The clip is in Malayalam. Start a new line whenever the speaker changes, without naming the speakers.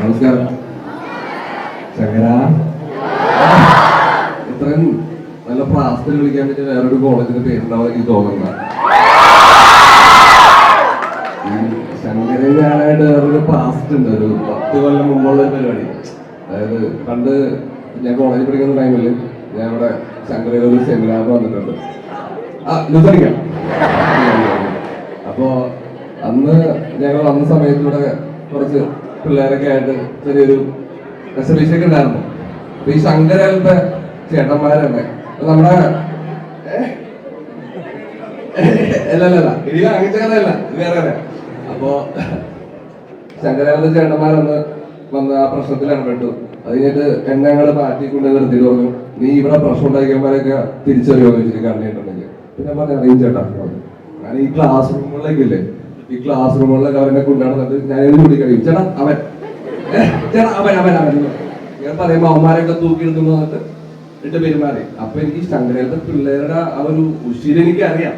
നമസ്കാരം. ശങ്കര. ഇത്രയും നല്ല പ്രാസ്തൽ വിളിക്കാൻ പറ്റിയ വേറൊരു കോളേജിന്റെ പേരുണ്ടാവും എനിക്ക് തോന്നുന്ന ശങ്കരൻ ഞാനായിട്ട് വേറൊരു പാസ്റ്റ് ഉണ്ട്. ഒരു പത്ത് കൊല്ലം മുമ്പുള്ള ഒരു പരിപാടി. അതായത് പണ്ട് ഞാൻ കോളേജിൽ പഠിക്കുന്ന ടൈമിൽ ഞാൻ ഇവിടെ ശങ്കരയിൽ ഒരു സെമിനാർ വന്നിട്ടുണ്ട്. ആ ഇത് ഞങ്ങൾ അന്ന് സമയത്ത് ഇവിടെ കുറച്ച് പിള്ളേരൊക്കെ ആയിട്ട് ചെറിയൊരു ഒക്കെ ഉണ്ടായിരുന്നു. ഈ ശങ്കരത്തെ ചേട്ടന്മാരല്ലേ? നമ്മുടെ അല്ലല്ല അല്ല അല്ല അല്ല. ഇനി അങ്ങനത്തെ വേറെ അപ്പോ ശങ്കരാനന്ദ ചേട്ടന്മാരൊന്ന് വന്ന് ആ പ്രശ്നത്തിൽ ഇടപെട്ടു. അത് കഴിഞ്ഞിട്ട് എന്നെ ഞങ്ങൾ മാറ്റിക്കൊണ്ട് നിർത്തി പറഞ്ഞു നീ ഇവിടെ പ്രശ്നം ഉണ്ടാക്കിയവന്മാരൊക്കെ തിരിച്ചറിയോ ചോദിച്ചിട്ട് കണ്ടിട്ടുണ്ടെങ്കിൽ പിന്നെ പറഞ്ഞു അറിയും ചേട്ടാ ഞാൻ ഈ ക്ലാസ് റൂമുകളിലേക്കില്ലേ ഈ ക്ലാസ് റൂമുകളിലൊക്കെ അവരെ കൊണ്ടുനടന്നിട്ട് ഞാൻ എന്ത് കൂടി കഴിയും ചേട്ടാ അവൻ. ചേട്ടാ അവൻ അവൻ അവൻ. ഞാൻ പറയുമ്പോ അവന്മാരൊക്കെ എടുക്കുന്നു എന്നിട്ട് എന്റെ പെരുമാറി. അപ്പൊ എനിക്ക് ശങ്കരത്തെ പിള്ളേരുടെ ആ ഒരു ഉശിരെനിക്ക് അറിയാം